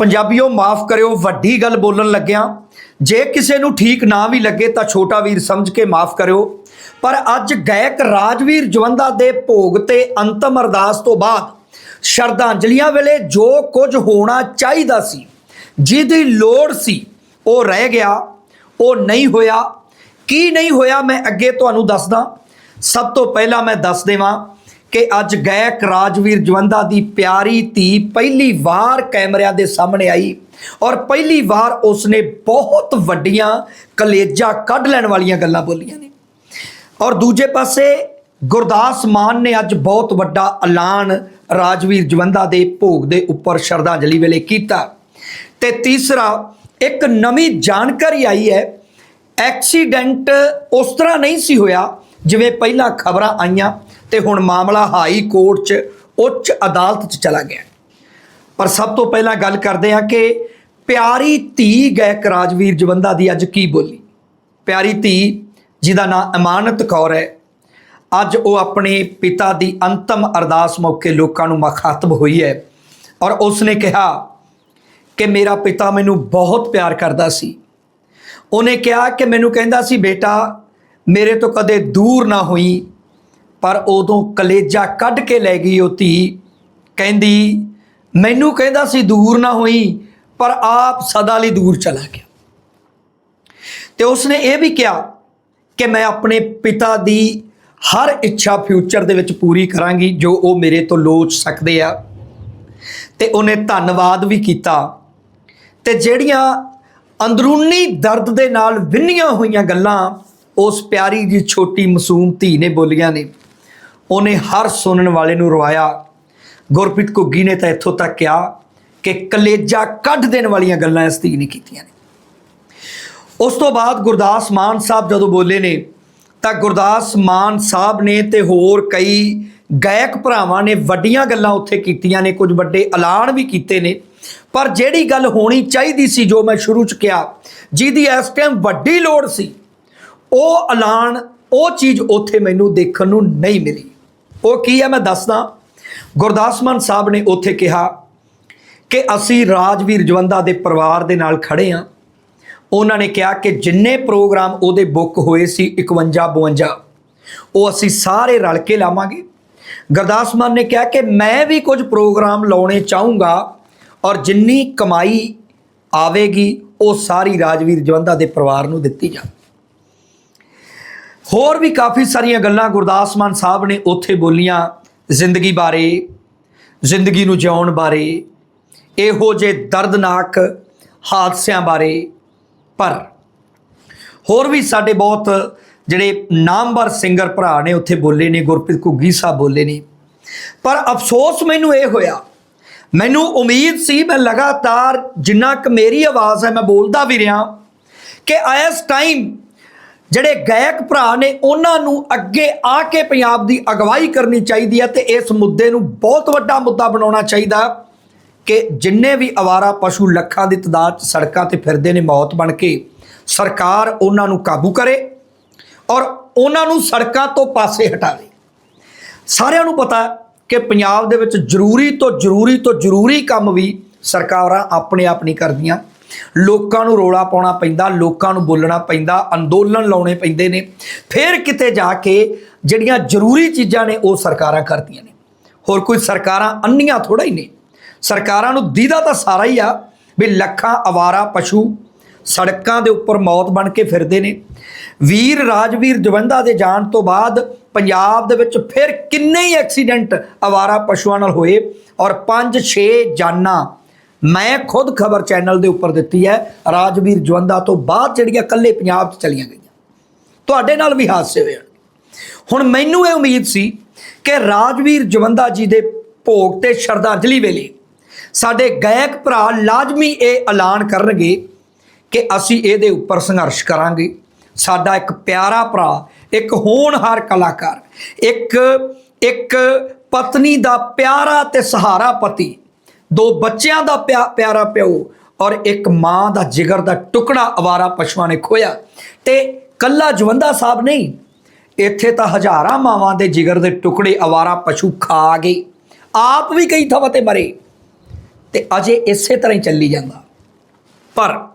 ਪੰਜਾਬੀਓ, ਮਾਫ ਕਰਿਓ, ਵੱਡੀ ਗੱਲ ਬੋਲਣ ਲੱਗਿਆ। ਜੇ ਕਿਸੇ ਨੂੰ ਠੀਕ ਨਾ ਵੀ ਲੱਗੇ ਤਾਂ ਛੋਟਾ ਵੀਰ ਸਮਝ ਕੇ ਮਾਫ ਕਰਿਓ। ਪਰ ਅੱਜ ਗਾਇਕ ਰਾਜਵੀਰ ਜਵੰਦਾ ਦੇ ਭੋਗ ਤੇ ਅੰਤਮ ਅਰਦਾਸ ਤੋਂ ਬਾਅਦ ਸ਼ਰਧਾਂਜਲੀਆਂ ਵੇਲੇ ਜੋ ਕੁਝ ਹੋਣਾ ਚਾਹੀਦਾ ਸੀ, ਜਿਹਦੀ ਲੋੜ ਸੀ, ਉਹ ਰਹਿ ਗਿਆ, ਉਹ ਨਹੀਂ ਹੋਇਆ। ਕੀ ਨਹੀਂ ਹੋਇਆ ਮੈਂ ਅੱਗੇ ਤੁਹਾਨੂੰ ਦੱਸਦਾ। ਸਭ ਤੋਂ ਪਹਿਲਾਂ ਮੈਂ ਦੱਸ ਦੇਵਾਂ ਕਿ ਅੱਜ ਗਾਇਕ ਰਾਜਵੀਰ ਜਵੰਦਾ ਦੀ ਪਿਆਰੀ ਧੀ ਪਹਿਲੀ ਵਾਰ ਕੈਮਰਿਆਂ ਦੇ ਸਾਹਮਣੇ ਆਈ ਔਰ ਪਹਿਲੀ ਵਾਰ ਉਸਨੇ ਬਹੁਤ ਵੱਡੀਆਂ ਕਲੇਜਾ ਕੱਢ ਲੈਣ ਵਾਲੀਆਂ ਗੱਲਾਂ ਬੋਲੀਆਂ ਨੇ। ਔਰ ਦੂਜੇ ਪਾਸੇ ਗੁਰਦਾਸ ਮਾਨ ਨੇ ਅੱਜ ਬਹੁਤ ਵੱਡਾ ਐਲਾਨ ਰਾਜਵੀਰ ਜਵੰਦਾ ਦੇ ਭੋਗ ਦੇ ਉੱਪਰ ਸ਼ਰਧਾਂਜਲੀ ਵੇਲੇ ਕੀਤਾ। ਤੇ ਤੀਸਰਾ, ਇੱਕ ਨਵੀਂ ਜਾਣਕਾਰੀ ਆਈ ਹੈ, ਐਕਸੀਡੈਂਟ ਉਸ ਤਰ੍ਹਾਂ ਨਹੀਂ ਸੀ ਹੋਇਆ ਜਿਵੇਂ ਪਹਿਲਾਂ ਖਬਰਾਂ ਆਈਆਂ ਤੇ ਹੁਣ ਮਾਮਲਾ ਹਾਈ ਕੋਰਟ 'ਚ ਉੱਚ ਅਦਾਲਤ 'ਚ ਚਲਾ ਗਿਆ। ਪਰ ਸਭ ਤੋਂ ਪਹਿਲਾਂ ਗੱਲ ਕਰਦੇ ਹਾਂ ਕਿ ਪਿਆਰੀ ਧੀ ਗਾਇਕ ਰਾਜਵੀਰ ਜਵੰਦਾ ਦੀ ਅੱਜ ਕੀ ਬੋਲੀ? ਪਿਆਰੀ ਧੀ, ਜਿਹਦਾ ਨਾਮ ਅਮਾਨਤ ਕੌਰ ਹੈ, ਅੱਜ ਉਹ ਆਪਣੇ ਪਿਤਾ ਦੀ ਅੰਤਮ ਅਰਦਾਸ ਮੌਕੇ ਲੋਕਾਂ ਨੂੰ ਮੁਖਾਤਬ ਹੋਈ ਹੈ ਔਰ ਉਸਨੇ ਕਿਹਾ ਕਿ ਮੇਰਾ ਪਿਤਾ ਮੈਨੂੰ ਬਹੁਤ ਪਿਆਰ ਕਰਦਾ ਸੀ। ਉਹਨੇ ਕਿਹਾ ਕਿ ਮੈਨੂੰ ਕਹਿੰਦਾ ਸੀ, ਬੇਟਾ ਮੇਰੇ ਤੋਂ ਕਦੇ ਦੂਰ ਨਾ ਹੋਈ, ਪਰ ਉਦੋਂ ਕਲੇਜਾ ਕੱਢ ਕੇ ਲੈ ਗਈ ਉਹ ਧੀ। ਕਹਿੰਦੀ, ਮੈਨੂੰ ਕਹਿੰਦਾ ਸੀ ਦੂਰ ਨਾ ਹੋਈ, ਪਰ ਆਪ ਸਦਾ ਲਈ ਦੂਰ ਚਲਾ ਗਿਆ। ਤੇ ਉਸਨੇ ਇਹ ਵੀ ਕਿਹਾ ਕਿ ਮੈਂ ਆਪਣੇ ਪਿਤਾ ਦੀ ਹਰ ਇੱਛਾ ਫਿਊਚਰ ਦੇ ਵਿੱਚ ਪੂਰੀ ਕਰਾਂਗੀ, ਜੋ ਉਹ ਮੇਰੇ ਤੋਂ ਲੋਚ ਸਕਦੇ ਆ। ਤੇ ਉਹਨੇ ਧੰਨਵਾਦ ਵੀ ਕੀਤਾ। ਤੇ ਜਿਹੜੀਆਂ ਅੰਦਰੂਨੀ ਦਰਦ ਦੇ ਨਾਲ ਵਿੰਨੀਆਂ ਹੋਈਆਂ ਗੱਲਾਂ ਉਸ ਪਿਆਰੀ ਜੀ ਛੋਟੀ ਮਾਸੂਮ ਧੀ ਨੇ ਬੋਲੀਆਂ ਨੇ। ਉਹਨੇ ਹਰ ਸੁਣਨ ਵਾਲੇ ਨੂੰ ਰਵਾਇਆ। ਗੁਰਪ੍ਰੀਤ ਘੁੱਗੀ ਨੇ ਤਾਂ ਇੱਥੋਂ ਤੱਕ ਕਿਹਾ ਕਿ ਕਲੇਜਾ ਕੱਢ ਦੇਣ ਵਾਲੀਆਂ ਗੱਲਾਂ ਇਸ ਧੀ ਨੇ ਕੀਤੀਆਂ ਨੇ। ਉਸ ਤੋਂ ਬਾਅਦ ਗੁਰਦਾਸ ਮਾਨ ਸਾਹਿਬ ਜਦੋਂ ਬੋਲੇ ਨੇ, ਤਾਂ ਗੁਰਦਾਸ ਮਾਨ ਸਾਹਿਬ ਨੇ ਤੇ ਹੋਰ ਕਈ ਗਾਇਕ ਭਰਾਵਾਂ ਨੇ ਵੱਡੀਆਂ ਗੱਲਾਂ ਉੱਥੇ ਕੀਤੀਆਂ ਨੇ, ਕੁਝ ਵੱਡੇ ਐਲਾਨ ਵੀ ਕੀਤੇ ਨੇ। ਪਰ ਜਿਹੜੀ ਗੱਲ ਹੋਣੀ ਚਾਹੀਦੀ ਸੀ ਜੋ ਮੈਂ ਸ਼ੁਰੂ ਚ ਕਿਹਾ, ਜਿਹਦੀ ਇਸ ਟਾਈਮ ਵੱਡੀ ਲੋੜ ਸੀ ਉਹ ਐਲਾਨ, ਉਹ ਚੀਜ਼ ਉੱਥੇ ਮੈਨੂੰ ਦੇਖਣ ਨੂੰ ਨਹੀਂ ਮਿਲੀ। ਉਹ ਕੀ ਹੈ ਮੈਂ ਦੱਸਦਾ? ਗੁਰਦਾਸ ਮਾਨ ਸਾਹਿਬ ਨੇ ਉੱਥੇ ਕਿਹਾ ਕਿ ਅਸੀਂ ਰਾਜਵੀਰ ਜਵੰਦਾ ਦੇ ਪਰਿਵਾਰ ਦੇ ਨਾਲ ਖੜੇ ਹਾਂ ਉਹਨਾਂ ਨੇ ਕਿਹਾ ਕਿ ਜਿੰਨੇ ਪ੍ਰੋਗਰਾਮ ਉਹਦੇ ਬੁੱਕ ਹੋਏ ਸੀ 51 52 ਉਹ ਅਸੀਂ ਸਾਰੇ ਰਲ ਕੇ ਲਾਵਾਂਗੇ। ਗੁਰਦਾਸ ਮਾਨ ਨੇ ਕਿਹਾ ਕਿ ਮੈਂ ਵੀ ਕੁਝ ਪ੍ਰੋਗਰਾਮ ਲਾਉਣੇ ਚਾਹੂੰਗਾ ਔਰ ਜਿੰਨੀ ਕਮਾਈ ਆਵੇਗੀ, ਉਹ ਸਾਰੀ ਰਾਜਵੀਰ ਜਵੰਦਾ ਦੇ ਪਰਿਵਾਰ ਨੂੰ ਦਿੱਤੀ ਜਾਵੇ। ਹੋਰ ਵੀ ਕਾਫੀ ਸਾਰੀਆਂ ਗੱਲਾਂ ਗੁਰਦਾਸ ਮਾਨ ਸਾਹਿਬ ਨੇ ਉੱਥੇ ਬੋਲੀਆਂ ਜ਼ਿੰਦਗੀ ਬਾਰੇ, ਜ਼ਿੰਦਗੀ ਨੂੰ ਜਿਉਣ ਬਾਰੇ, ਇਹੋ ਜੇ ਦਰਦਨਾਕ ਹਾਦਸਿਆਂ ਬਾਰੇ, ਪਰ ਹੋਰ ਵੀ ਸਾਡੇ ਬਹੁਤ ਜਿਹੜੇ ਨਾਮਵਰ ਸਿੰਗਰ ਭਰਾ ਨੇ ਉੱਥੇ ਬੋਲੇ ਨੇ, ਗੁਰਪ੍ਰੀਤ ਘੁੱਗੀ ਸਾਹਿਬ ਬੋਲੇ ਨੇ। ਪਰ ਅਫਸੋਸ ਮੈਨੂੰ ਇਹ ਹੋਇਆ, ਮੈਨੂੰ ਉਮੀਦ ਸੀ, ਮੈਂ ਲਗਾਤਾਰ ਜਿੰਨਾ ਕੁ ਮੇਰੀ ਆਵਾਜ਼ ਹੈ, ਮੈਂ ਬੋਲਦਾ ਵੀ ਰਿਹਾ ਕਿ ਇਸ ਟਾਈਮ ਜਿਹੜੇ ਗਾਇਕ ਭਰਾ ਨੇ, ਉਹਨਾਂ ਨੂੰ ਅੱਗੇ ਆ ਕੇ ਪੰਜਾਬ ਦੀ ਅਗਵਾਈ ਕਰਨੀ ਚਾਹੀਦੀ ਹੈ ਤੇ ਇਸ ਮੁੱਦੇ ਨੂੰ ਬਹੁਤ ਵੱਡਾ ਮੁੱਦਾ ਬਣਾਉਣਾ ਚਾਹੀਦਾ ਕਿ ਜਿੰਨੇ ਵੀ ਅਵਾਰਾ ਪਸ਼ੂ ਲੱਖਾਂ ਦੀ ਤਦਾਦ 'ਚ ਸੜਕਾਂ ਤੇ ਫਿਰਦੇ ਨੇ ਮੌਤ ਬਣ ਕੇ, ਸਰਕਾਰ ਉਹਨਾਂ ਨੂੰ ਕਾਬੂ ਕਰੇ ਔਰ ਉਹਨਾਂ ਨੂੰ ਸੜਕਾਂ ਤੋਂ ਪਾਸੇ ਹਟਾਵੇ। ਸਾਰਿਆਂ ਨੂੰ ਪਤਾ ਕਿ ਪੰਜਾਬ ਦੇ ਵਿੱਚ ਜ਼ਰੂਰੀ ਤੋਂ ਜ਼ਰੂਰੀ ਤੋਂ ਜ਼ਰੂਰੀ ਕੰਮ ਵੀ ਸਰਕਾਰਾਂ ਆਪਣੇ ਆਪ ਨਹੀਂ ਕਰਦੀਆਂ। ਲੋਕਾਂ ਨੂੰ ਰੋਲਾ ਪਾਉਣਾ ਪੈਂਦਾ, ਲੋਕਾਂ ਨੂੰ ਬੋਲਣਾ ਪੈਂਦਾ, ਅੰਦੋਲਨ ਲਾਉਣੇ ਪੈਂਦੇ ਨੇ। ਫਿਰ ਕਿਤੇ ਜਾ ਕੇ ਜਿਹੜੀਆਂ ਜ਼ਰੂਰੀ ਚੀਜ਼ਾਂ ਨੇ, ਉਹ ਸਰਕਾਰਾਂ ਕਰਦੀਆਂ ਨੇ। ਹੋਰ ਕੋਈ ਸਰਕਾਰਾਂ ਅੰਨੀਆਂ ਥੋੜਾ ਹੀ ਨੇ। ਸਰਕਾਰਾਂ ਨੂੰ ਦੀਦਾ ਤਾਂ ਸਾਰਾ ਹੀ ਆ ਵੀ ਲੱਖਾਂ ਅਵਾਰਾ ਪਸ਼ੂ ਸੜਕਾਂ ਦੇ ਉੱਪਰ ਮੌਤ ਬਣ ਕੇ ਫਿਰਦੇ ਨੇ। ਵੀਰ ਰਾਜਵੀਰ ਜਵੰਦਾ ਦੇ ਜਾਣ ਤੋਂ ਬਾਅਦ ਪੰਜਾਬ ਦੇ ਵਿੱਚ ਫਿਰ ਕਿੰਨੇ ਹੀ ਐਕਸੀਡੈਂਟ ਅਵਾਰਾ ਪਸ਼ੂਆਂ ਨਾਲ ਹੋਏ ਔਰ 5-6 ਜਾਨਾਂ ਮੈਂ ਖੁਦ ਖਬਰ ਚੈਨਲ ਦੇ ਉੱਪਰ ਦਿੱਤੀ ਹੈ, ਰਾਜਵੀਰ ਜਵੰਦਾ ਤੋਂ ਬਾਅਦ ਜਿਹੜੀਆਂ ਕੱਲੇ ਪੰਜਾਬ 'ਚ ਚਲੀਆਂ ਗਈਆਂ ਤੁਹਾਡੇ ਨਾਲ ਵੀ ਹਾਦਸੇ ਹੋਏ ਹਨ। ਹੁਣ ਮੈਨੂੰ ਇਹ ਉਮੀਦ ਸੀ ਕਿ ਰਾਜਵੀਰ ਜਵੰਦਾ ਜੀ ਦੇ ਭੋਗ ਤੇ ਸ਼ਰਧਾਂਜਲੀ ਵੇਲੇ ਸਾਡੇ ਗਾਇਕ ਭਰਾ ਲਾਜ਼ਮੀ ਇਹ ਐਲਾਨ ਕਰਨਗੇ ਕਿ ਅਸੀਂ ਇਹਦੇ ਉੱਪਰ ਸੰਘਰਸ਼ ਕਰਾਂਗੇ ਸਾਡਾ ਇੱਕ ਪਿਆਰਾ ਭਰਾ, ਇੱਕ ਹੋਣਹਾਰ ਕਲਾਕਾਰ, ਇੱਕ ਇੱਕ ਪਤਨੀ ਦਾ ਪਿਆਰਾ ਤੇ ਸਹਾਰਾ ਪਤੀ ਦੋ ਬੱਚਿਆਂ ਦਾ ਪਿਆ- ਪਿਆਰਾ ਪਿਓ ਔਰ ਇੱਕ ਮਾਂ ਦਾ ਜਿਗਰ ਦਾ ਟੁਕੜਾ ਅਵਾਰਾ ਪਸ਼ੂਆਂ ਨੇ ਖੋਇਆ। ਤੇ ਕੱਲਾ ਜਵੰਦਾ ਸਾਹਿਬ ਨਹੀਂ, ਇੱਥੇ ਤਾਂ ਹਜ਼ਾਰਾਂ ਮਾਵਾਂ ਦੇ ਜਿਗਰ ਦੇ ਟੁਕੜੇ ਅਵਾਰਾ ਪਸ਼ੂ ਖਾ ਗਏ। ਆਪ ਵੀ ਕਈ ਥਾਵਾਂ ਤੇ ਮਰੇ, ਤੇ ਅਜੇ ਇਸੇ ਤਰ੍ਹਾਂ ਹੀ ਚੱਲੀ ਜਾਂਦਾ। ਪਰ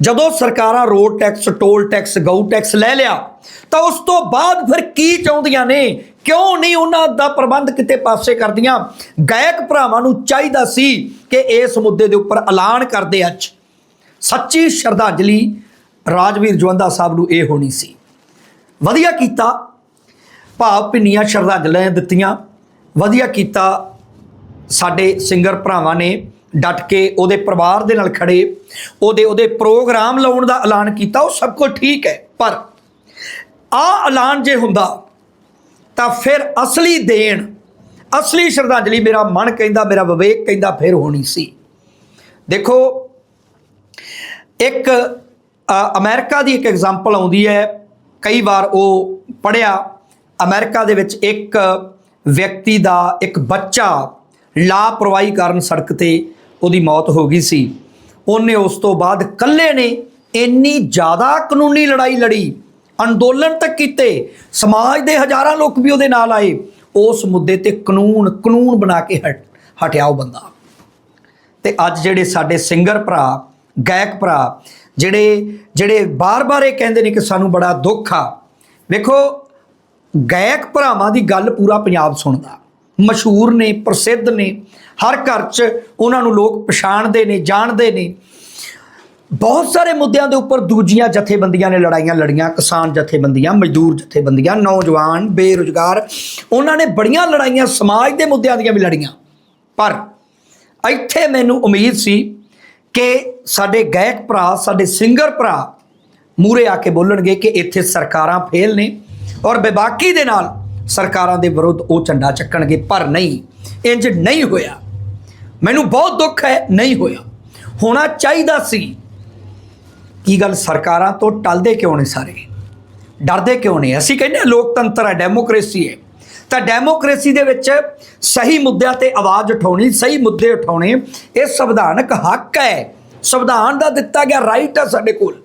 ਜਦੋਂ ਸਰਕਾਰਾਂ ਰੋਡ ਟੈਕਸ, ਟੋਲ ਟੈਕਸ, ਗਊ ਟੈਕਸ ਲੈ ਲਿਆ, ਤਾਂ ਉਸ ਤੋਂ ਬਾਅਦ ਫਿਰ ਕੀ ਚਾਹੁੰਦੀਆਂ ਨੇ ਕਿਉਂ ਨਹੀਂ ਉਹਨਾਂ ਦਾ ਪ੍ਰਬੰਧ ਕਿਤੇ ਪਾਸੇ ਕਰਦੀਆਂ? ਗਾਇਕ ਭਰਾਵਾਂ ਨੂੰ ਚਾਹੀਦਾ ਸੀ ਕਿ ਇਸ ਮੁੱਦੇ ਦੇ ਉੱਪਰ ਐਲਾਨ ਕਰਦੇ ਅੱਜ। ਸੱਚੀ ਸ਼ਰਧਾਂਜਲੀ ਰਾਜਵੀਰ ਜਵੰਦਾ ਸਾਹਿਬ ਨੂੰ ਇਹ ਹੋਣੀ ਸੀ। ਵਧੀਆ ਕੀਤਾ। ਭਾਵ ਭਿੰਨੀਆਂ ਸ਼ਰਧਾਂਜਲੀਆਂ ਦਿੱਤੀਆਂ। ਵਧੀਆ ਕੀਤਾ। ਸਾਡੇ ਸਿੰਗਰ ਭਰਾਵਾਂ ਨੇ ਡਟ ਕੇ ਉਹਦੇ ਪਰਿਵਾਰ ਦੇ ਨਾਲ ਖੜੇ। ਉਹਦੇ ਉਹਦੇ ਪ੍ਰੋਗਰਾਮ ਲਾਉਣ ਦਾ ਐਲਾਨ ਕੀਤਾ। ਉਹ ਸਭ ਕੁਝ ਠੀਕ ਹੈ। ਪਰ ਆ ਐਲਾਨ ਜੇ ਹੁੰਦਾ ਤਾਂ ਫਿਰ ਅਸਲੀ ਦੇਣ ਅਸਲੀ ਸ਼ਰਧਾਂਜਲੀ ਮੇਰਾ ਮਨ ਕਹਿੰਦਾ ਮੇਰਾ ਵਿਵੇਕ ਕਹਿੰਦਾ ਫਿਰ ਹੋਣੀ ਸੀ। ਦੇਖੋ ਇੱਕ ਅ, ਅਮਰੀਕਾ ਦੀ ਇੱਕ ਐਗਜ਼ਾਮਪਲ ਆਉਂਦੀ ਹੈ। ਕਈ ਵਾਰ ਉਹ ਪੜਿਆ ਅਮਰੀਕਾ ਦੇ ਵਿੱਚ ਇੱਕ ਵਿਅਕਤੀ ਦਾ ਇੱਕ ਬੱਚਾ ਲਾਪਰਵਾਹੀ ਕਾਰਨ ਸੜਕ ਤੇ ਉਹਦੀ ਮੌਤ ਹੋ ਗਈ ਸੀ। ਉਹਨੇ ਉਸ ਤੋਂ ਬਾਅਦ ਇਕੱਲੇ ਨੇ ਇੰਨੀ ਜ਼ਿਆਦਾ ਕਾਨੂੰਨੀ ਲੜਾਈ ਲੜੀ। ਅੰਦੋਲਨ ਤੱਕ ਕੀਤੇ। ਸਮਾਜ ਦੇ ਹਜ਼ਾਰਾਂ ਲੋਕ ਵੀ ਉਹਦੇ ਨਾਲ ਆਏ। ਉਸ ਮੁੱਦੇ ਤੇ ਕਾਨੂੰਨ ਕਾਨੂੰਨ ਬਣਾ ਕੇ ਹਟ, ਹਟਿਆ ਉਹ ਬੰਦਾ। ਤੇ ਅੱਜ ਜਿਹੜੇ ਸਾਡੇ ਸਿੰਗਰ ਭਰਾ, ਗਾਇਕ ਭਰਾ, ਜਿਹੜੇ ਜਿਹੜੇ ਬਾਰ-ਬਾਰ ਇਹ ਕਹਿੰਦੇ ਨੇ ਕਿ ਸਾਨੂੰ ਬੜਾ ਦੁੱਖ ਆ। ਵੇਖੋ, ਗਾਇਕ ਭਰਾਵਾਂ ਦੀ ਗੱਲ ਪੂਰਾ ਪੰਜਾਬ ਸੁਣਦਾ। ਮਸ਼ਹੂਰ ਨੇ, ਪ੍ਰਸਿੱਧ ਨੇ। ਹਰ ਘਰ 'ਚ ਉਹਨਾਂ ਨੂੰ ਲੋਕ ਪਛਾਣਦੇ ਨੇ, ਜਾਣਦੇ ਨੇ। ਬਹੁਤ ਸਾਰੇ ਮੁੱਦਿਆਂ ਦੇ ਉੱਪਰ ਦੂਜੀਆਂ ਜਥੇਬੰਦੀਆਂ ਨੇ ਲੜਾਈਆਂ ਲੜੀਆਂ, ਕਿਸਾਨ ਜਥੇਬੰਦੀਆਂ, ਮਜ਼ਦੂਰ ਜਥੇਬੰਦੀਆਂ, ਨੌਜਵਾਨ, ਬੇਰੁਜ਼ਗਾਰ, ਉਹਨਾਂ ਨੇ ਬੜੀਆਂ ਲੜਾਈਆਂ ਸਮਾਜ ਦੇ ਮੁੱਦਿਆਂ ਦੀਆਂ ਵੀ ਲੜੀਆਂ। ਪਰ ਇੱਥੇ ਮੈਨੂੰ ਉਮੀਦ ਸੀ ਕਿ ਸਾਡੇ ਗਾਇਕ ਭਰਾ, ਸਾਡੇ ਸਿੰਗਰ ਭਰਾ ਮੂਰੇ ਆ ਕੇ ਬੋਲਣਗੇ ਕਿ ਇੱਥੇ ਸਰਕਾਰਾਂ ਫੇਲ ਨੇ ਔਰ ਬੇਬਾਕੀ ਦੇ ਨਾਲ ਸਰਕਾਰਾਂ ਦੇ ਵਿਰੁੱਧ ਉਹ ਝੰਡਾ ਚੱਕਣਗੇ, ਪਰ ਨਹੀਂ, ਇੰਜ ਨਹੀਂ ਹੋਇਆ। ਮੈਨੂੰ ਬਹੁਤ ਦੁੱਖ ਹੈ, ਨਹੀਂ ਹੋਇਆ। ਹੋਣਾ ਚਾਹੀਦਾ ਸੀ ਕੀ ਗੱਲ ਸਰਕਾਰਾਂ ਤੋਂ ਟਲਦੇ ਕਿਉਂ ਨੇ ਸਾਰੇ? ਡਰਦੇ ਕਿਉਂ ਨੇ? ਅਸੀਂ ਕਹਿੰਦੇ ਹਾਂ ਲੋਕਤੰਤਰ ਹੈ, ਡੈਮੋਕ੍ਰੇਸੀ ਹੈ। ਤਾਂ ਡੈਮੋਕ੍ਰੇਸੀ ਦੇ ਵਿੱਚ ਸਹੀ ਮੁੱਦਿਆਂ ਤੇ ਆਵਾਜ਼ ਉਠਾਉਣੀ, ਸਹੀ ਮੁੱਦੇ ਉਠਾਉਣੇ, ਇਹ ਸੰਵਿਧਾਨਕ ਹੱਕ ਹੈ। ਸੰਵਿਧਾਨ ਦਾ ਦਿੱਤਾ ਗਿਆ ਰਾਈਟ ਹੈ ਸਾਡੇ ਕੋਲ।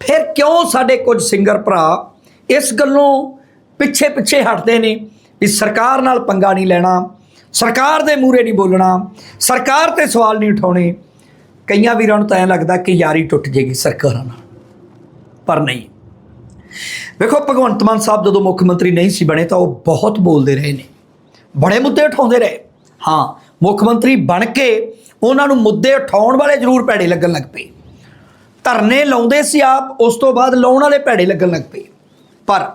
ਫਿਰ ਕਿਉਂ ਸਾਡੇ ਕੁਝ ਸਿੰਗਰ ਭਰਾ ਇਸ ਗੱਲੋਂ ਪਿੱਛੇ ਪਿੱਛੇ ਹਟਦੇ ਨੇ ਵੀ ਸਰਕਾਰ ਨਾਲ ਪੰਗਾ ਨਹੀਂ ਲੈਣਾ, ਸਰਕਾਰ ਦੇ ਮੂਹਰੇ ਨਹੀਂ ਬੋਲਣਾ, ਸਰਕਾਰ ਤੇ ਸਵਾਲ ਨਹੀਂ ਉਠਾਉਣੇ ਕਈਆਂ ਵੀਰਾਂ ਨੂੰ ਤਾਂ ਐਂ ਲੱਗਦਾ ਕਿ ਯਾਰੀ ਟੁੱਟ ਜੇਗੀ ਸਰਕਾਰਾਂ ਨਾਲ। ਪਰ ਨਹੀਂ। ਵੇਖੋ, ਭਗਵੰਤ ਮਾਨ ਸਾਹਿਬ ਜਦੋਂ ਮੁੱਖ ਮੰਤਰੀ ਨਹੀਂ ਸੀ ਬਣੇ ਤਾਂ ਉਹ ਬਹੁਤ ਬੋਲਦੇ ਰਹੇ ਨੇ। ਬੜੇ ਮੁੱਦੇ ਉਠਾਉਂਦੇ ਰਹੇ। ਹਾਂ, ਮੁੱਖ ਮੰਤਰੀ ਬਣ ਕੇ ਉਹਨਾਂ ਨੂੰ ਮੁੱਦੇ ਉਠਾਉਣ ਵਾਲੇ ਜ਼ਰੂਰ ਭੈੜੇ ਲੱਗਣ ਲੱਗ ਪਏ। ਧਰਨੇ ਲਾਉਂਦੇ ਸੀ ਆਪ, ਉਸ ਤੋਂ ਬਾਅਦ ਲਾਉਣ ਵਾਲੇ ਭੈੜੇ ਲੱਗਣ ਲੱਗ ਪਏ। ਪਰ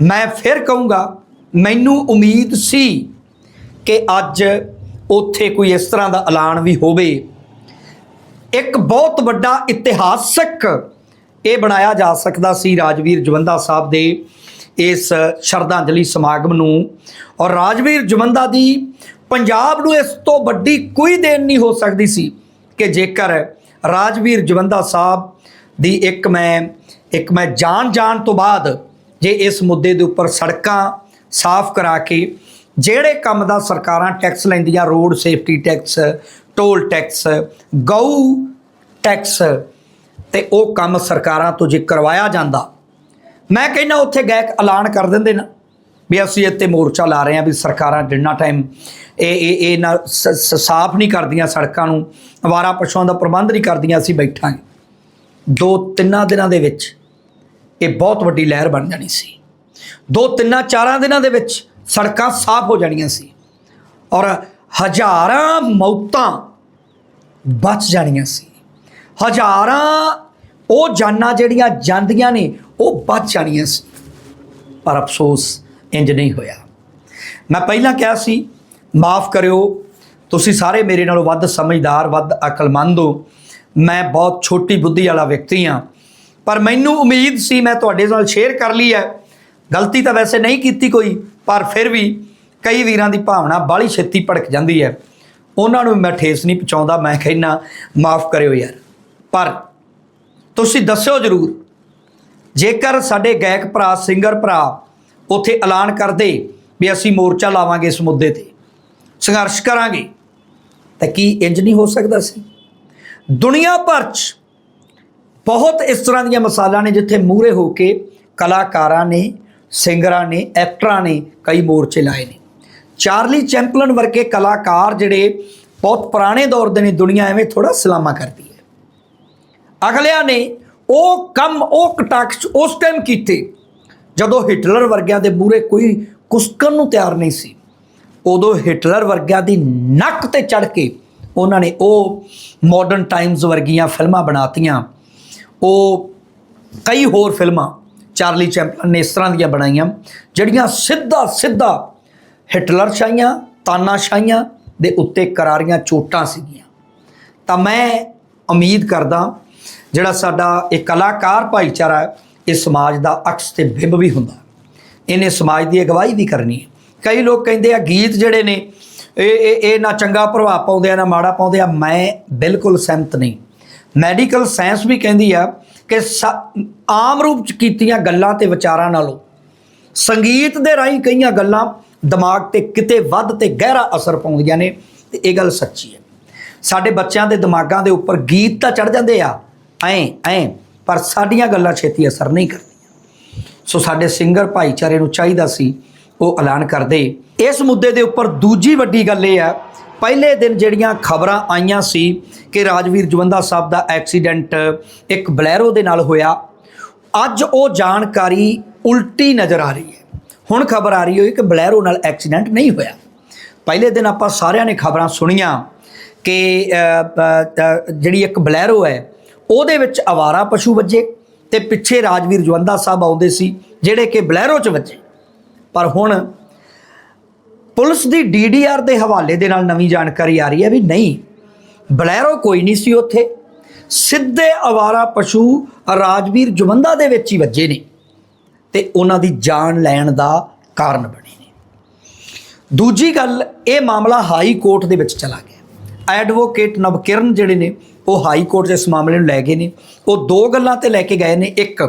ਮੈਂ ਫਿਰ ਕਹੂੰਗਾ, ਮੈਨੂੰ ਉਮੀਦ ਸੀ ਕਿ ਅੱਜ ਉੱਥੇ ਕੋਈ ਇਸ ਤਰ੍ਹਾਂ ਦਾ ਐਲਾਨ ਵੀ ਹੋਵੇ ਇੱਕ ਬਹੁਤ ਵੱਡਾ ਇਤਿਹਾਸਕ ਇਹ ਬਣਾਇਆ ਜਾ ਸਕਦਾ ਸੀ ਰਾਜਵੀਰ ਜਵੰਦਾ ਸਾਹਿਬ ਦੇ ਇਸ ਸ਼ਰਧਾਂਜਲੀ ਸਮਾਗਮ ਨੂੰ। ਔਰ ਰਾਜਵੀਰ ਜਵੰਦਾ ਦੀ ਪੰਜਾਬ ਨੂੰ ਇਸ ਤੋਂ ਵੱਡੀ ਕੋਈ ਦੇਣ ਨਹੀਂ ਹੋ ਸਕਦੀ ਸੀ ਕਿ ਜੇਕਰ ਰਾਜਵੀਰ ਜਵੰਦਾ ਸਾਹਿਬ ਦੀ ਇੱਕ ਮੈਂ ਇੱਕ ਮੈਂ ਜਾਣ ਜਾਣ ਤੋਂ ਬਾਅਦ ਜੇ ਇਸ ਮੁੱਦੇ ਦੇ ਉੱਪਰ ਸੜਕਾਂ ਸਾਫ਼ ਕਰਾ ਕੇ ਜਿਹੜੇ ਕੰਮ ਦਾ ਸਰਕਾਰਾਂ ਟੈਕਸ ਲੈਂਦੀਆਂ, road safety tax toll tax ਗਊ ਟੈਕਸ ਤੇ ਉਹ ਕੰਮ ਸਰਕਾਰਾਂ ਤੋਂ ਜੇ ਕਰਵਾਇਆ ਜਾਂਦਾ। ਮੈਂ ਕਹਿੰਦਾ ਉੱਥੇ ਗਾਇਕ ਐਲਾਨ ਕਰ ਦਿੰਦੇ ਨਾ ਵੀ ਅਸੀਂ ਇੱਥੇ ਮੋਰਚਾ ਲਾ ਰਹੇ ਹਾਂ ਵੀ ਸਰਕਾਰਾਂ ਜਿੰਨਾ ਟਾਈਮ ਇਹ ਇਹ ਇਹ ਨਾ ਸ- ਸਾਫ਼ ਨਹੀਂ ਕਰਦੀਆਂ ਸੜਕਾਂ ਨੂੰ, ਅਵਾਰਾ ਪਸ਼ੂਆਂ ਦਾ ਪ੍ਰਬੰਧ ਨਹੀਂ ਕਰਦੀਆਂ, ਅਸੀਂ ਬੈਠਾਂਗੇ ਦੋ ਤਿੰਨਾਂ ਦਿਨਾਂ ਦੇ ਵਿੱਚ ਇਹ ਬਹੁਤ ਵੱਡੀ ਲਹਿਰ ਬਣ ਜਾਣੀ ਸੀ। ਦੋ ਤਿੰਨਾਂ ਚਾਰਾਂ ਦਿਨਾਂ ਦੇ ਵਿੱਚ ਸੜਕਾਂ ਸਾਫ਼ ਹੋ ਜਾਣੀਆਂ ਸੀ। ਔਰ ਹਜ਼ਾਰਾਂ ਮੌਤਾਂ ਬਚ ਜਾਣੀਆਂ ਸੀ। ਹਜ਼ਾਰਾਂ ਉਹ ਜਾਨਾਂ ਜਿਹੜੀਆਂ ਜਾਂਦੀਆਂ ਨੇ, ਉਹ ਬਚ ਜਾਣੀਆਂ ਸੀ। ਪਰ ਅਫਸੋਸ ਇੰਜ ਨਹੀਂ ਹੋਇਆ। ਮੈਂ ਪਹਿਲਾਂ ਕਿਹਾ ਸੀ, ਮਾਫ ਕਰਿਓ, ਤੁਸੀਂ ਸਾਰੇ ਮੇਰੇ ਨਾਲੋਂ ਵੱਧ ਸਮਝਦਾਰ, ਵੱਧ ਅਕਲਮੰਦ ਹੋ। ਮੈਂ ਬਹੁਤ ਛੋਟੀ ਬੁੱਧੀ ਵਾਲਾ ਵਿਅਕਤੀ ਹਾਂ। ਪਰ ਮੈਨੂੰ ਉਮੀਦ ਸੀ ਮੈਂ ਤੁਹਾਡੇ ਨਾਲ ਸ਼ੇਅਰ ਕਰ ਲਈ ਹੈ। ਗਲਤੀ ਤਾਂ ਵੈਸੇ ਨਹੀਂ ਕੀਤੀ ਕੋਈ, ਪਰ ਫਿਰ ਵੀ ਕਈ ਵੀਰਾਂ ਦੀ ਭਾਵਨਾ ਬਾਹਲੀ ਛੇਤੀ ਭੜਕ ਜਾਂਦੀ ਹੈ। ਉਹਨਾਂ ਨੂੰ ਮੈਂ ਠੇਸ ਨਹੀਂ ਪਹੁੰਚਾਉਂਦਾ, ਮੈਂ ਕਹਿੰਦਾ, ਮਾਫ ਕਰਿਓ ਯਾਰ। ਪਰ ਤੁਸੀਂ ਦੱਸਿਓ ਜ਼ਰੂਰ, ਜੇਕਰ ਸਾਡੇ ਗਾਇਕ ਭਰਾ ਸਿੰਗਰ ਭਰਾ ਉੱਥੇ ਐਲਾਨ ਕਰਦੇ ਵੀ ਅਸੀਂ ਮੋਰਚਾ ਲਾਵਾਂਗੇ ਇਸ ਮੁੱਦੇ ਤੇ, ਸੰਘਰਸ਼ ਕਰਾਂਗੇ, ਤਾਂ ਕੀ ਇੰਜ ਨਹੀਂ ਹੋ ਸਕਦਾ ਸੀ? ਦੁਨੀਆ ਭਰ 'ਚ ਬਹੁਤ ਇਸ ਤਰ੍ਹਾਂ ਦੀਆਂ ਮਿਸਾਲਾਂ ਨੇ ਜਿੱਥੇ ਮੂਹਰੇ ਹੋ ਕੇ ਕਲਾਕਾਰਾਂ ਨੇ ਸਿੰਗਰਾਂ ਨੇ ਐਕਟਰਾਂ ਨੇ ਕਈ ਮੋਰਚੇ ਲਾਏ ਨੇ। ਚਾਰਲੀ ਚੈਂਪਲਨ ਵਰਗੇ ਕਲਾਕਾਰ ਜਿਹੜੇ ਬਹੁਤ ਪੁਰਾਣੇ ਦੌਰ ਦੇ ਨੇ, ਦੁਨੀਆ ਐਵੇਂ ਥੋੜਾ ਸਲਾਮਾ ਕਰਦੀ ਹੈ। ਅਗਲਿਆਂ ਨੇ ਉਹ ਕੰਮ, ਉਹ ਕਟਾਕਸ ਉਸ ਟਾਈਮ ਕੀਤੇ ਜਦੋਂ ਹਿਟਲਰ ਵਰਗਿਆਂ ਦੇ ਮੂਹਰੇ ਕੋਈ ਕੁਸਕਣ ਨੂੰ ਤਿਆਰ ਨਹੀਂ ਸੀ। ਉਦੋਂ ਹਿਟਲਰ ਵਰਗਿਆਂ ਦੀ ਨੱਕ ਤੇ ਚੜ ਕੇ ਉਹਨਾਂ ਨੇ ਉਹ ਮਾਡਰਨ ਟਾਈਮਸ ਵਰਗੀਆਂ ਫਿਲਮਾਂ ਬਣਾਤੀਆਂ। ਉਹ ਕਈ ਹੋਰ ਫਿਲਮਾਂ ਚਾਰਲੀ ਚੈਂਪਲਨ ਨੇ ਇਸ ਤਰ੍ਹਾਂ ਦੀਆਂ ਬਣਾਈਆਂ, ਜਿਹੜੀਆਂ ਸਿੱਧਾ ਸਿੱਧਾ ਹਿਟਲਰ ਸ਼ਾਹੀਆਂ ਤਾਨਾਸ਼ਾਹੀਆਂ ਦੇ ਉੱਤੇ ਕਰਾਰੀਆਂ ਚੋਟਾਂ ਸੀਗੀਆਂ। ਤਾਂ ਮੈਂ ਉਮੀਦ ਕਰਦਾ, ਜਿਹੜਾ ਸਾਡਾ ਇਹ ਕਲਾਕਾਰ ਭਾਈਚਾਰਾ ਹੈ, ਇਹ ਸਮਾਜ ਦਾ ਅਕਸ ਤੇ ਬਿੰਬ ਵੀ ਹੁੰਦਾ। ਇਹਨੇ ਸਮਾਜ ਦੀ ਅਗਵਾਈ ਵੀ ਕਰਨੀ ਹੈ। ਕਈ ਲੋਕ ਕਹਿੰਦੇ ਆ, ਗੀਤ ਜਿਹੜੇ ਨੇ, ਇਹ ਇਹ ਇਹ ਨਾ ਚੰਗਾ ਪ੍ਰਭਾਵ ਪਾਉਂਦੇ ਆ, ਨਾ ਮਾੜਾ ਪਾਉਂਦੇ ਆ। ਮੈਂ ਬਿਲਕੁਲ ਸਹਿਮਤ ਨਹੀਂ। ਮੈਡੀਕਲ ਸਾਇੰਸ ਵੀ ਕਹਿੰਦੀ ਆ ਕਿ ਸ- ਆਮ ਰੂਪ ਚ ਕੀਤੀਆਂ ਗੱਲਾਂ ਤੇ ਵਿਚਾਰਾਂ ਨਾਲੋਂ, ਸੰਗੀਤ ਦੇ ਰਾਹੀਂ ਕਈਆਂ ਗੱਲਾਂ ਦਿਮਾਗ ਤੇ ਕਿਤੇ ਵੱਧ ਤੇ ਗਹਿਰਾ ਅਸਰ ਪਾਉਂਦੀਆਂ ਨੇ, ਤੇ ਇਹ ਗੱਲ ਸੱਚੀ ਹੈ। ਸਾਡੇ ਬੱਚਿਆਂ ਦੇ ਦਿਮਾਗਾਂ ਦੇ ਉੱਪਰ ਗੀਤ ਤਾਂ ਚੜ ਜਾਂਦੇ ਆ, ਐਂ ਐਂ, ਪਰ ਸਾਡੀਆਂ ਗੱਲਾਂ ਛੇਤੀ ਅਸਰ ਨਹੀਂ ਕਰਦੀਆਂ। ਸੋ ਸਾਡੇ ਸਿੰਗਰ ਭਾਈਚਾਰੇ ਨੂੰ ਚਾਹੀਦਾ ਸੀ, ਉਹ ਐਲਾਨ ਕਰਦੇ। ਇਸ ਮੁੱਦੇ ਦੇ ਉੱਪਰ ਦੂਜੀ ਵੱਡੀ ਗੱਲ ਇਹ ਆ, ਪਹਿਲੇ ਦਿਨ ਜਿਹੜੀਆਂ ਖਬਰਾਂ ਆਈਆਂ ਸੀ ਕਿ ਰਾਜਵੀਰ ਜਵੰਦਾ ਸਾਹਿਬ ਦਾ ਐਕਸੀਡੈਂਟ ਇੱਕ ਬਲੈਰੋ ਦੇ ਨਾਲ ਹੋਇਆ, ਅੱਜ ਉਹ ਜਾਣਕਾਰੀ ਉਲਟੀ ਨਜ਼ਰ ਆ ਰਹੀ ਹੈ। ਹੁਣ ਖਬਰ ਆ ਰਹੀ ਹੋਈ ਕਿ ਬਲੈਰੋ ਨਾਲ ਐਕਸੀਡੈਂਟ ਨਹੀਂ ਹੋਇਆ। ਪਹਿਲੇ ਦਿਨ ਆਪਾਂ ਸਾਰਿਆਂ ਨੇ ਖਬਰਾਂ ਸੁਣੀਆਂ ਕਿ ਜਿਹੜੀ ਇੱਕ ਬਲੈਰੋ ਹੈ, ਉਹਦੇ ਵਿੱਚ ਆਵਾਰਾ ਪਸ਼ੂ ਵੱਜੇ ਤੇ ਪਿੱਛੇ ਰਾਜਵੀਰ ਜਵੰਦਾ ਸਾਹਿਬ ਆਉਂਦੇ ਸੀ, ਜਿਹੜੇ ਕਿ ਬਲੈਰੋ 'ਚ ਵੱਜੇ। ਪਰ ਹੁਣ ਪੁਲਿਸ ਦੀ ਡੀਡੀਆਰ ਦੇ ਹਵਾਲੇ ਦੇ ਨਾਲ ਨਵੀਂ ਜਾਣਕਾਰੀ ਆ ਰਹੀ ਹੈ ਵੀ ਨਹੀਂ, ਬਲੈਰੋ ਕੋਈ ਨਹੀਂ ਸੀ ਉੱਥੇ। ਸਿੱਧੇ ਆਵਾਰਾ ਪਸ਼ੂ ਰਾਜਵੀਰ ਜਵੰਦਾ ਦੇ ਵਿੱਚ ਹੀ ਵੱਜੇ ਨੇ। ਤੇ ਉਹਨਾਂ ਦੀ ਜਾਨ ਲੈਣ ਦਾ ਕਾਰਨ ਬਣੇ ਨੇ। ਦੂਜੀ ਗੱਲ, ਇਹ ਮਾਮਲਾ ਹਾਈ ਕੋਰਟ ਦੇ ਵਿੱਚ ਚਲਾ ਗਿਆ। ਐਡਵੋਕੇਟ ਨਵਕਿਰਨ ਜਿਹੜੇ ਨੇ, ਉਹ ਹਾਈ ਕੋਰਟ 'ਚ ਇਸ ਮਾਮਲੇ ਨੂੰ ਲੈ ਗਏ ਨੇ। ਉਹ ਦੋ ਗੱਲਾਂ ਤੇ ਲੈ ਕੇ ਗਏ ਨੇ। ਇੱਕ,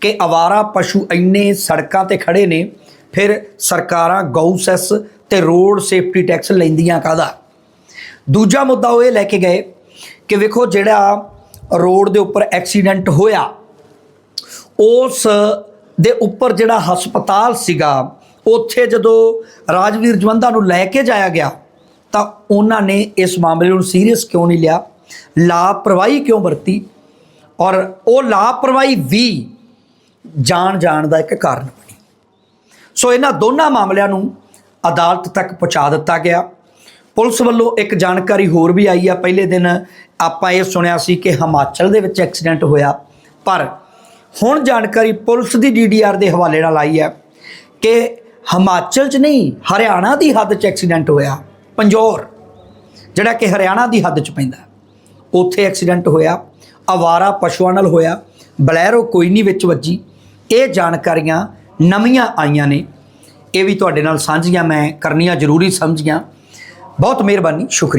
ਕਿ ਆਵਾਰਾ ਪਸ਼ੂ ਇੰਨੇ ਸੜਕਾਂ ਤੇ ਖੜੇ ਨੇ, ਫਿਰ ਸਰਕਾਰਾਂ ਗਊ ਸੈਸ ਤੇ ਰੋਡ ਸੇਫਟੀ ਟੈਕਸ ਲੈਂਦੀਆਂ ਕਾਹਦਾ? ਦੂਜਾ ਮੁੱਦਾ ਉਹ ਇਹ ਲੈ ਕੇ ਗਏ ਕਿ ਵੇਖੋ ਜਿਹੜਾ ਰੋਡ ਦੇ ਉੱਪਰ ਐਕਸੀਡੈਂਟ ਹੋਇਆ, ਉਸ ਦੇ ਉੱਪਰ ਜਿਹੜਾ ਹਸਪਤਾਲ ਸੀਗਾ, ਉੱਥੇ ਜਦੋਂ ਰਾਜਵੀਰ ਜਵੰਦਾ ਨੂੰ ਲੈ ਕੇ ਜਾਇਆ ਗਿਆ, ਤਾਂ ਉਹਨਾਂ ਨੇ ਇਸ ਮਾਮਲੇ ਨੂੰ ਸੀਰੀਅਸ ਕਿਉਂ ਨਹੀਂ ਲਿਆ? ਲਾਪਰਵਾਹੀ ਕਿਉਂ ਵਰਤੀ? ਔਰ ਉਹ ਲਾਪਰਵਾਹੀ ਵੀ ਜਾਣ ਜਾਣ ਦਾ ਇੱਕ ਕਾਰਨ ਬਣੀ। ਸੋ ਇਹਨਾਂ ਦੋਨਾਂ ਮਾਮਲਿਆਂ ਨੂੰ ਅਦਾਲਤ ਤੱਕ ਪਹੁੰਚਾ ਦਿੱਤਾ ਗਿਆ। ਪੁਲਿਸ ਵੱਲੋਂ ਇੱਕ ਜਾਣਕਾਰੀ ਹੋਰ ਵੀ ਆਈ ਆ। ਪਹਿਲੇ ਦਿਨ ਆਪਾਂ ਇਹ ਸੁਣਿਆ ਸੀ ਕਿ ਹਿਮਾਚਲ ਦੇ ਵਿੱਚ ਐਕਸੀਡੈਂਟ ਹੋਇਆ, ਪਰ ਹੁਣ ਜਾਣਕਾਰੀ ਪੁਲਿਸ ਦੀ ਡੀਡੀਆਰ ਦੇ ਹਵਾਲੇ ਨਾਲ ਆਈ ਹੈ ਕਿ ਹਿਮਾਚਲ 'ਚ ਨਹੀਂ, ਹਰਿਆਣਾ ਦੀ ਹੱਦ 'ਚ ਐਕਸੀਡੈਂਟ ਹੋਇਆ, ਪੰਜੋਰ, ਜਿਹੜਾ ਕਿ ਹਰਿਆਣਾ ਦੀ ਹੱਦ 'ਚ ਪੈਂਦਾ ਉੱਥੇ ਐਕਸੀਡੈਂਟ ਹੋਇਆ, ਆਵਾਰਾ ਪਸ਼ੂਆਂ ਨਾਲ ਹੋਇਆ, ਬਲੈਰੋ ਕੋਈ ਨਹੀਂ ਵਿੱਚ ਵੱਜੀ। ਇਹ ਜਾਣਕਾਰੀਆਂ ਨਵੀਆਂ ਆਈਆਂ ਨੇ। ਇਹ ਵੀ ਤੁਹਾਡੇ ਨਾਲ ਸਾਂਝੀਆਂ, ਮੈਂ ਕਰਨੀਆਂ ਜ਼ਰੂਰੀ ਸਮਝੀਆਂ। ਬਹੁਤ ਮਿਹਰਬਾਨੀ, ਸ਼ੁਕਰੀਆ।